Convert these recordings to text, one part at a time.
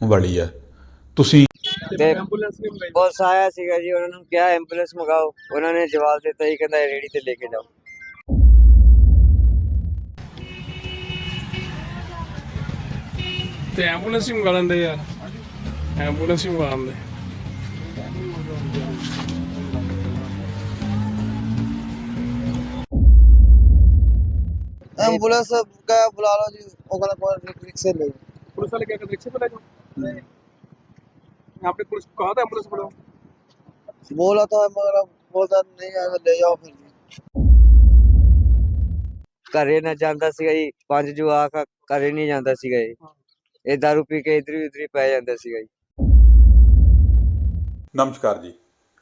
ਵਾਲੀ ਹੈ ਤੁਸੀਂ ਤੇ ਪੁਲਿਸ ਆਇਆ ਸੀਗਾ ਜੀ ਉਹਨਾਂ ਨੂੰ ਕਿਹਾ ਐਂਬੂਲੈਂਸ ਮੰਗਾਓ। ਉਹਨਾਂ ਨੇ ਜਵਾਬ ਦਿੱਤਾ ਹੀ ਕਹਿੰਦਾ ਰੇੜੀ ਤੇ ਲੈ ਕੇ ਜਾਓ। ਤੇ ਐਂਬੂਲੈਂਸ ਹੀ ਮੰਗਾ ਲੈਂਦੇ ਯਾਰ। ਐਂਬੂਲੈਂਸ ਹੀ ਮੰਗਾ ਲੈਂਦੇ। ਐਂਬੂਲੈਂਸ ਕਾ ਬੁਲਾ ਲਓ ਜੀ ਉਹ ਕਹਿੰਦਾ ਕੋਈ ਰਿਕਸ਼ੇ ਲੈ पुलिस वाले क्या कहते रिक्शे पे ले जाओ यहाँ पे पुलिस को कहा था एंबुलेंस बुलाओ बोला था मगर अब बोलता नहीं आएगा ले जाओ फिर ਘਰੇ ਨਾ ਜਾਂਦਾ ਸੀਗਾ ਜੀ ਪੰਜ ਜਵਾਕ ਆ, ਘਰੇ ਨਹੀਂ ਜਾਂਦਾ ਸੀਗਾ ਜੀ ਇਹ ਦਾਰੂ ਪੀ ਕੇ ਇਧਰ ਉਧਰ ਪੈ ਜਾਂਦਾ ਸੀਗਾ ਜੀ ਨਮਸਕਾਰ ਜੀ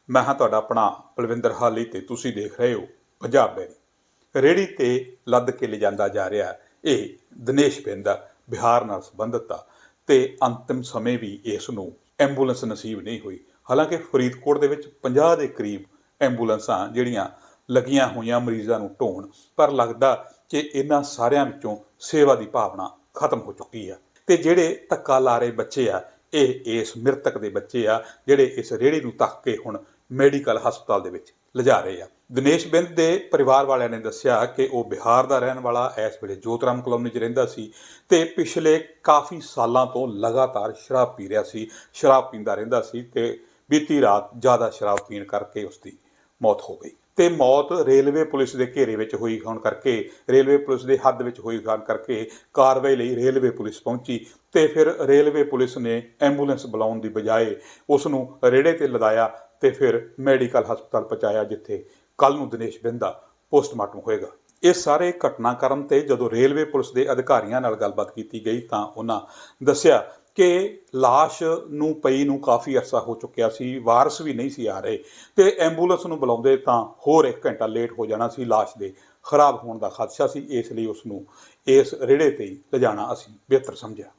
ਮੈਂ ਹਾਂ ਤੁਹਾਡਾ ਆਪਣਾ ਬਲਵਿੰਦਰ ਹਾਲੀ ਤੇ ਤੁਸੀਂ ਦੇਖ ਰਹੇ ਹੋ ਪੰਜਾਬ ਬੈਰੀ ਰੇੜੀ ਤੇ ਲੱਦ ਕੇ ਲਿਜਾਂਦਾ ਜਾ ਰਿਹਾ ਇਹ ਦਿਨੇਸ਼ ਬਿੰਦਾ ਬਿਹਾਰ ਨਾਲ ਸੰਬੰਧਿਤ ਆ ਤੇ ਅੰਤਿਮ ਸਮੇਂ ਵੀ ਇਸ ਨੂੰ ਐਂਬੂਲੈਂਸ ਨਸੀਬ ਨਹੀਂ ਹੋਈ। ਹਾਲਾਂਕਿ ਫਰੀਦਕੋਟ ਦੇ ਵਿੱਚ 50 ਦੇ ਕਰੀਬ ਐਂਬੂਲੈਂਸਾਂ ਜਿਹੜੀਆਂ ਲੱਗੀਆਂ ਹੋਈਆਂ ਮਰੀਜ਼ਾਂ ਨੂੰ ਢੋਣ, ਪਰ ਲੱਗਦਾ ਕਿ ਇਹਨਾਂ ਸਾਰਿਆਂ ਵਿੱਚੋਂ ਸੇਵਾ ਦੀ ਭਾਵਨਾ ਖਤਮ ਹੋ ਚੁੱਕੀ ਆ। ਤੇ ਜਿਹੜੇ ਧੱਕਾ ਲਾ ਰਹੇ ਬੱਚੇ ਆ, ਇਹ ਇਸ ਮ੍ਰਿਤਕ ਦੇ ਬੱਚੇ ਆ, ਜਿਹੜੇ ਇਸ ਰੇੜੀ ਨੂੰ ਤੱਕ ਕੇ ਹੁਣ ਮੈਡੀਕਲ ਹਸਪਤਾਲ ਦੇ ਵਿੱਚ ਲਿਜਾ ਰਹੇ ਆ। ਦਿਨੇਸ਼ ਬਿੰਦ ਦੇ ਪਰਿਵਾਰ ਵਾਲਿਆਂ ਨੇ ਦੱਸਿਆ ਕਿ ਉਹ ਬਿਹਾਰ ਦਾ ਰਹਿਣ ਵਾਲਾ, ਇਸ ਵੇਲੇ ਜੋਤਰਾਮ ਕਲੋਨੀ 'ਚ ਰਹਿੰਦਾ ਸੀ ਤੇ ਪਿਛਲੇ ਕਾਫੀ ਸਾਲਾਂ ਤੋਂ ਲਗਾਤਾਰ ਸ਼ਰਾਬ ਪੀ ਰਿਹਾ ਸੀ, ਸ਼ਰਾਬ ਪੀਂਦਾ ਰਹਿੰਦਾ ਸੀ ਤੇ ਬੀਤੀ ਰਾਤ ਜ਼ਿਆਦਾ ਸ਼ਰਾਬ ਪੀਣ ਕਰਕੇ ਉਸ ਦੀ ਮੌਤ ਹੋ ਗਈ। ਤੇ ਮੌਤ ਰੇਲਵੇ ਪੁਲਿਸ ਦੇ ਘੇਰੇ ਵਿੱਚ ਹੋਈ ਹੋਣ ਕਰਕੇ, ਰੇਲਵੇ ਪੁਲਿਸ ਦੇ ਹੱਦ ਵਿੱਚ ਹੋਈ ਹੋਣ ਕਰਕੇ ਕਾਰਵਾਈ ਲਈ ਰੇਲਵੇ ਪੁਲਿਸ ਪਹੁੰਚੀ ਤੇ ਫਿਰ ਰੇਲਵੇ ਪੁਲਿਸ ਨੇ ਐਂਬੂਲੈਂਸ ਬੁਲਾਉਣ ਦੀ ਬਜਾਏ ਉਸ ਨੂੰ ਰੇੜੇ ਤੇ ਲਦਾਇਆ ਤੇ ਫਿਰ ਮੈਡੀਕਲ ਹਸਪਤਾਲ ਪਹੁੰਚਾਇਆ, ਜਿੱਥੇ ਕੱਲ ਨੂੰ ਦਿਨੇਸ਼ ਬਿੰਦਾ ਪੋਸਟਮਾਰਟਮ ਹੋਏਗਾ ਇਸ ਸਾਰੇ ਘਟਨਾਕ੍ਰਮ ਤੇ ਜਦੋਂ ਰੇਲਵੇ ਪੁਲਿਸ ਦੇ ਅਧਿਕਾਰੀਆਂ ਨਾਲ ਗੱਲਬਾਤ ਕੀਤੀ ਗਈ ਤਾਂ ਉਹਨਾਂ ਦੱਸਿਆ ਕਿ লাশ ਨੂੰ ਪਈ ਨੂੰ ਕਾਫੀ ਅਰਸਾ ਹੋ ਚੁੱਕਿਆ ਸੀ ਵਾਰਸ ਵੀ ਨਹੀਂ ਸੀ ਆ ਰਹੇ ਤੇ ਐਂਬੂਲੈਂਸ ਨੂੰ ਬੁਲਾਉਂਦੇ ਤਾਂ ਹੋਰ 1 ਘੰਟਾ ਲੇਟ ਹੋ ਜਾਣਾ ਸੀ লাশ ਦੇ ਖਰਾਬ ਹੋਣ ਦਾ ਖਦਸ਼ਾ ਸੀ ਇਸ ਲਈ ਉਸ ਨੂੰ ਇਸ ਰੇੜੇ ਤੇ ਹੀ ਲਿਜਾਣਾ ਅਸੀਂ ਬਿਹਤਰ ਸਮਝਿਆ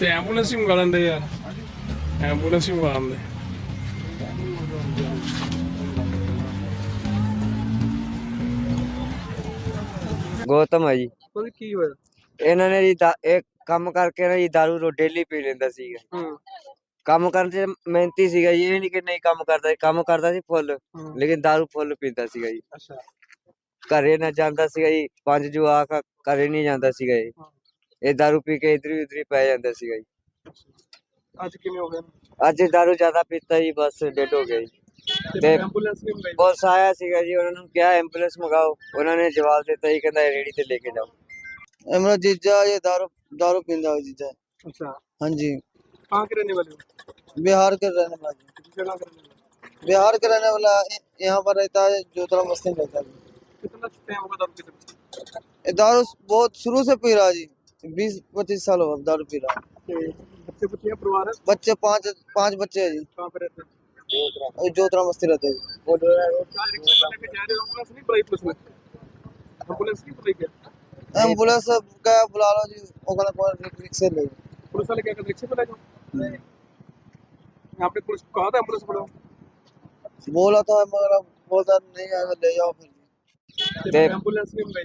ਤੇ ਐਂਬੂਲੈਂਸ ਹੀ ਮੰਗਾ ਲੈਂਦੇ ਯਾਰ। ਐਂਬੂਲੈਂਸ ਹੀ ਮੰਗਾ ਲੈਂਦੇ। ਗੌਤਮ ਹੈ ਜੀ। ਪਤਾ ਕੀ ਹੋਇਆ? ਇਹਨਾਂ ਨੇ ਜੀ ਦਾ- ਇਹ ਕੰਮ ਕਰਕੇ ਨਾ ਜੀ ਦਾਰੂ ਰੋ ਡੇਲੀ ਪੀ ਲੈਂਦਾ ਸੀਗਾ। ਹਾਂ। ਕੰਮ ਕਰਨ ਚ ਮਿਹਨਤੀ ਸੀਗਾ ਜੀ ਇਹ ਨਹੀਂ ਕਿ ਨਹੀਂ ਕੰਮ ਕਰਦਾ ਸੀ, ਕੰਮ ਕਰਦਾ ਸੀ ਫੁੱਲ ਹਾਂ। ਲੇਕਿਨ ਦਾਰੂ ਫੁੱਲ ਪੀਂਦਾ ਸੀਗਾ ਜੀ। ਅੱਛਾ। ਘਰੇ ਨਾ ਜਾਂਦਾ ਸੀਗਾ ਜੀ ਪੰਜ ਜਵਾਕ ਆ, ਘਰੇ ਨਹੀਂ ਜਾਂਦਾ ਸੀਗਾ ਜੀ। ਹਾਂ। ਇਹ ਦਾਰੂ ਪੀ ਕੇ ਇਧਰ ਉਧਰ ਪੈ ਜਾਂਦਾ ਸੀਗਾ ਜੀ ਅੱਜ ਕਿਵੇਂ ਹੋ ਗਿਆ ਅੱਜ ਇਹ ਦਾਰੂ ਜ਼ਿਆਦਾ ਪੀਤਾ ਜੀ ਬਸ ਡੈਡ ਹੋ ਗਿਆ ਜੀ ਤੇ ਤੇ ਐਂਬੂਲੈਂਸ ਨਹੀਂ ਮੰਗਾਈ ਪੁਲਿਸ ਆਇਆ ਸੀਗਾ ਜੀ ਉਹਨਾਂ ਨੂੰ ਕਿਹਾ ਐਂਬੂਲੈਂਸ ਮੰਗਾਓ ਉਹਨਾਂ ਨੇ ਜਵਾਬ ਦਿੱਤਾ ਜੀ ਕਹਿੰਦਾ ਰੇੜੀ ਤੇ ਲੈ ਕੇ ਜਾਓ मेरा जीजा ये दारू दारू पींदा है जीजा अच्छा हाँ जी कहाँ के रहने वाले हो बिहार के रहने वाला जी। किस जगह के रहने वाले बिहार के रहने वाला य- यहाँ पर रहता है जोतरा मस्ती में रहता है हो? कितना टाइम होगा दारू पीते ये दारू बहुत शुरू से पी रहा है जी बीस पच्चीस साल हो दारू पी रहा बच्चे बच्चे परिवार है? बच्चे पाँच पाँच बच्चे हैं जी। कहाँ पे जोतरा मस्ती रहते हैं एंबुलेंस क्या बुला लो जी। वो कहना कौन रिक्शे ले पुलिस वाले क्या कर रिक्शे पे ले जाओ यहाँ पे पुलिस कहा था एंबुलेंस बुलाओ? बोला था मगर बोलता नहीं आएगा ले जाओ फिर। एंबुलेंस नहीं